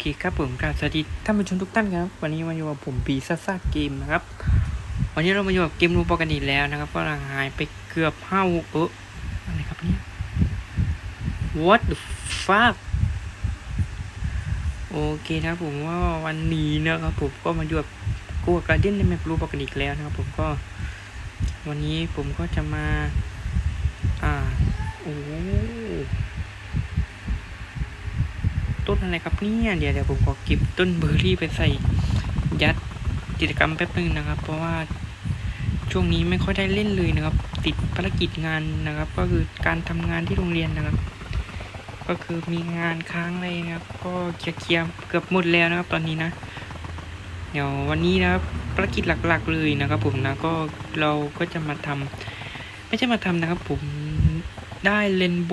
เคครับผมกราบสวัสดีท่านผู้ชมทุกท่านครับ วันนี้มาอยู่กับผมปีซ่าซ่าเกมนะครับ วันนี้เรามาอยู่กับเกมรูปกันอีกแล้วนะครับก็ห่างหายไปเกือบห้าเอออะไรครับเนี่ย what the fuck โอเคนะครับผมว่าวันนี้นะครับผมก็มาอยู่กับกูกับการเดียนในแมปรูปกันอีกแล้วนะครับ ผมก็ วันนี้ผมก็จะมา อ่าโอ้ ต้นอะไรครับเนี่ยเดี๋ยวเดี๋ยวผมขอเก็บต้นเบอร์รี่ไปใส่ยัดกิจกรรมแป๊บนึงนะครับ เพราะว่าช่วงนี้ไม่ค่อยได้เล่นเลยนะครับ ติดภารกิจงานนะครับ ก็คือการทำงานที่โรงเรียนนะครับ ก็คือมีงานค้างอะไรนะครับ ก็เคลียร์เกือบหมดแล้วนะครับ ตอนนี้นะ เดี๋ยววันนี้นะครับภารกิจหลักๆเลยนะครับ ผมนะก็เราก็จะมาทำไม่ใช่มาทำนะครับ ผมได้เลนโบ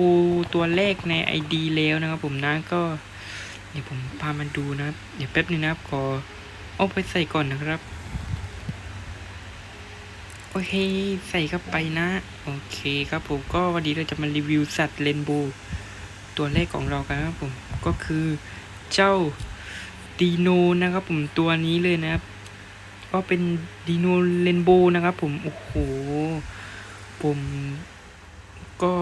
ตัวแรกใน ID แล้วนะครับผมนะก็ เดี๋ยวผมพามาดูนะครับ เดี๋ยวแป๊บนึงนะครับขอเอาไปใส่ก่อนนะครับ โอเคใส่เข้าไปนะ โอเคครับผมก็วันนี้เราจะมารีวิวสัตว์เลนโบว์ตัวแรกของเรากันครับผมก็คือเจ้าดีโนนะครับผมตัวนี้เลยนะครับ ก็เป็นดีโนเลนโบว์นะครับ ผมโอ้โหผมก็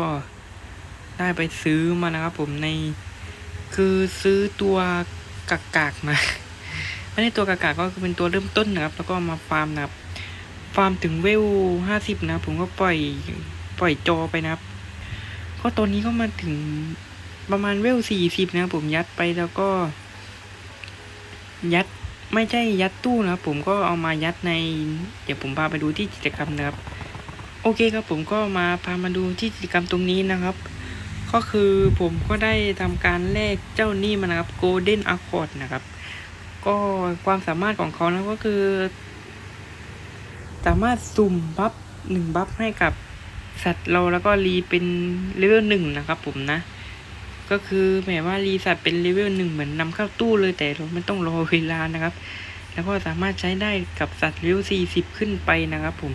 ได้ไปซื้อมานะครับผมใน คือซื้อตัวกากากๆมาไม่ได้ตัวกากากๆก็คือเป็นตัวเริ่มต้นนะครับ แล้วก็มาฟาร์มนะครับ ฟาร์มถึงเวลห้าสิบนะผมก็ปล่อยปล่อยจอไปนะครับ ก็ตอนนี้ก็มาถึงประมาณเวลสี่สิบนะผมยัดไปแล้วก็ ยัดไม่ใช่ยัดตู้นะครับ ผมก็เอามายัดใน เดี๋ยวผมพาไปดูที่กิจกรรมนะครับ โอเคครับผมก็มาพามาดูที่กิจกรรมตรงนี้นะครับ ก็คือผมก็ได้ทำการแลกเจ้านี่มานะครับ Golden Accord นะครับ ก็ความสามารถของเขานะก็คือ สามารถสุ่มบัฟหนึ่งบัฟให้กับสัตว์เราแล้วก็รีเป็นเลเวลหนึ่งนะครับผมนะ ก็คือหมายว่ารีสัตว์เป็นเลเวลหนึ่งเหมือนนำเข้าตู้เลยแต่เราไม่ต้องรอเวลานะครับ แล้วก็สามารถใช้ได้กับสัตว์เลเวลสี่สิบขึ้นไปนะครับผม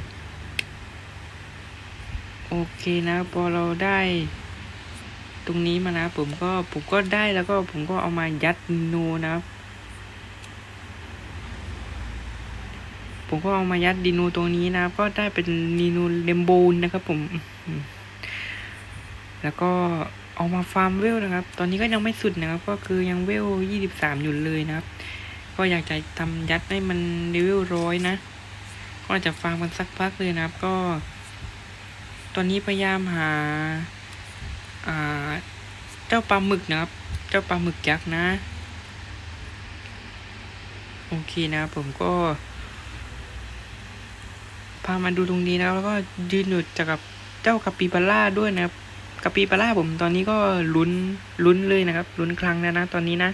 โอเคนะพอเราได้ ตรงนี้มานะผมก็ผมก็ได้แล้วก็ผมก็เอามายัดโนนะครับผมก็เอามายัดดีโนตรงนี้นะก็ได้เป็นนีโนเลมโบนนะครับผม แล้วก็เอามาฟาร์มเวลนะครับ ตอนนี้ก็ยังไม่สุดนะครับ ก็คือยังเวลยี่สิบสามอยู่เลยนะครับ ก็อยากจะทำยัดให้มันเลเวลร้อยนะ ก็จะฟาร์มมันสักพักเลยนะครับ ก็ ตอนนี้พยายามหา เจ้าปลาหมึกนะครับ เจ้าปลาหมึกยักษ์นะ โอเคนะครับผมก็พามาดูตรงนี้แล้วแล้วก็ยืนอยู่จากกับเจ้ากาปิบาร่าด้วยนะครับกาปิบาร่าผมตอนนี้ก็ลุ้นลุ้นเลยนะครับลุ้นครั้งแล้วนะ ตอนนี้นะ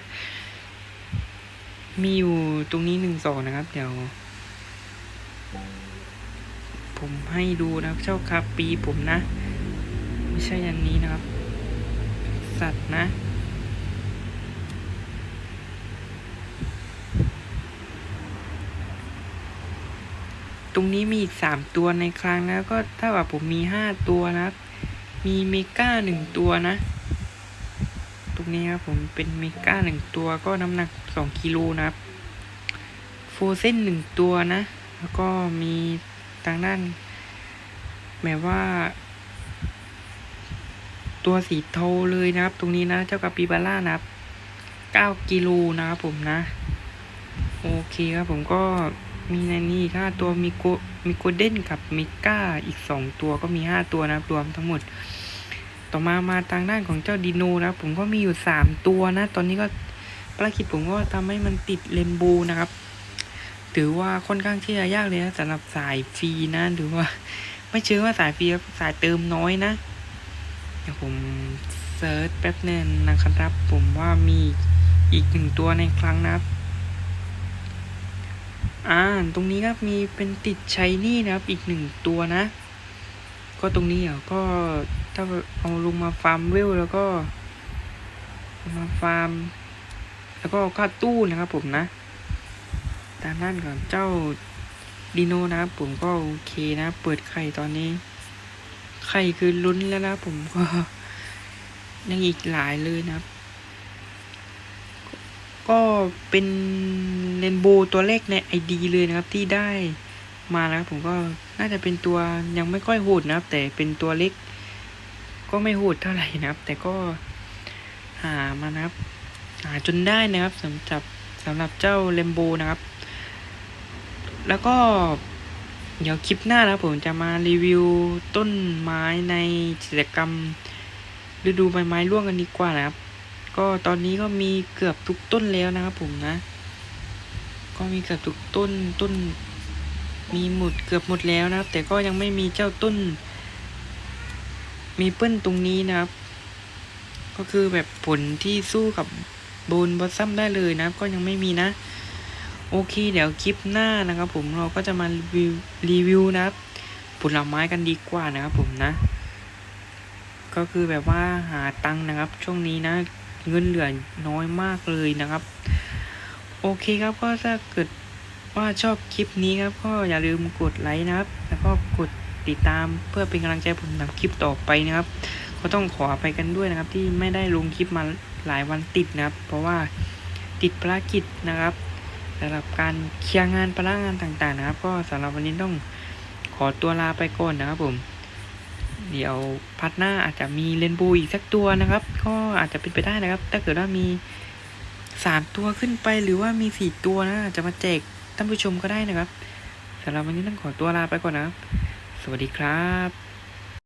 มีอยู่ตรงนี้หนึ่งสองนะครับ เดี๋ยว ผมให้ดูนะครับ เจ้าคาปีผมนะ ไม่ใช่อันนี้นะครับ สัตว์นะ ตรงนี้มีอีกสามตัวในครั้งแล้วก็ถ้าว่าผมมีห้าตัวนะ มีเมก้าหนึ่งตัวนะ ตรงนี้ครับผมเป็นเมก้าหนึ่งตัวก็น้ำหนักสองกิโลนะครับโฟเซนหนึ่งตัวนะ แล้วก็มีทางด้านหมายว่า ตัวสีเทาเลยนะครับ ตรงนี้นะเจ้ากับปีบาร่านะครับเก้ากิโลนะครับผมนะ โอเคครับผมก็มีในนี้อีกห้าตัวมีโกมีโกลเด้นกับมิก้าอีกสองตัวก็มีห้าตัวนะครับรวมทั้งหมด ต่อมามาทางด้านของเจ้าดีโนนะครับผมก็มีอยู่สามตัวนะ ตอนนี้ก็ภารกิจผมก็ทำให้มันติดเลนโบนะครับ ถือว่าค่อนข้างที่จะยากเลยนะสำหรับสายฟรีนะหรือว่า ไม่เชื่อว่าสายฟรีสายเติมน้อยนะ ดี๋ยวผมเซิร์ชแป๊บนึงนะครับ ผมว่ามีอีกหนึ่งตัวในครั้งนะครับ อ่า ตรงนี้ครับมีเป็นติดชัยนี่นะครับ อีกหนึ่งตัวนะ ก็ตรงนี้เอะก็ถ้าเอาลงมาฟาร์มเวลแล้วก็มาฟาร์ม แล้วก็เข้าตู้นะครับผมนะตามด้านก่อนเจ้าดีโนนะครับผมก็โอเคนะ เปิดไข่ตอนนี้ ไข่คือลุ้นแล้วนะผมก็ยังอีกหลายเลยนะครับ ก็เป็นเรนโบว์ตัวแรกในไอดีเลยนะครับที่ได้มานะครับ ผมก็น่าจะเป็นตัวยังไม่ค่อยโหดนะครับ แต่เป็นตัวเล็ก ก็ไม่โหดเท่าไหร่นะครับ แต่ก็หามานะครับ หาจนได้นะครับสำหรับสำหรับเจ้าเรนโบว์นะครับ แล้วก็ เดี๋ยวคลิปหน้านะครับผมจะมารีวิวต้นไม้ในกิจกรรมฤดูใบไม้ร่วงกันดีกว่านะครับ ก็ตอนนี้ก็มีเกือบทุกต้นแล้วนะครับผมนะ ก็มีเกือบทุกต้นต้น มีหมดเกือบหมดแล้วนะครับ แต่ก็ยังไม่มีเจ้าต้น มีเปิ้ลตรงนี้นะครับ ก็คือแบบผลที่สู้กับโบนบอสซัมได้เลยนะครับ ก็ยังไม่มีนะ โอเค เดี๋ยวคลิปหน้านะครับผมเราก็จะมารีวิวรีวิวนะครับผลไม้กันดีกว่านะครับผมนะ ก็คือแบบว่าหาตังค์นะครับ ช่วงนี้นะ เงินเหลือน้อยมากเลยนะครับ โอเคครับก็ถ้าเกิดว่าชอบคลิปนี้ครับ ก็อย่าลืมกดไลค์นะครับ แล้วก็กดติดตามเพื่อเป็นกำลังใจผมทำคลิปต่อไปนะครับ ก็ต้องขออภัยกันด้วยนะครับ ที่ไม่ได้ลงคลิปมาหลายวันติดนะครับ เพราะว่าติดภารกิจนะครับ สำหรับการเคลียร์งานพลังงานต่างๆนะครับ ก็สำหรับวันนี้ต้องขอตัวลาไปก่อนนะครับผมเดี๋ยวพัดหน้าอาจจะมีเลนโบว์อีกสักตัวนะครับ ก็อาจจะเป็นไปได้นะครับ ถ้าเกิดว่ามีสามตัวขึ้นไปหรือว่ามีสี่ตัวนะอาจจะมาแจกท่านผู้ชมก็ได้นะครับสำหรับวันนี้ต้องขอตัวลาไปก่อนนะครับ สวัสดีครับ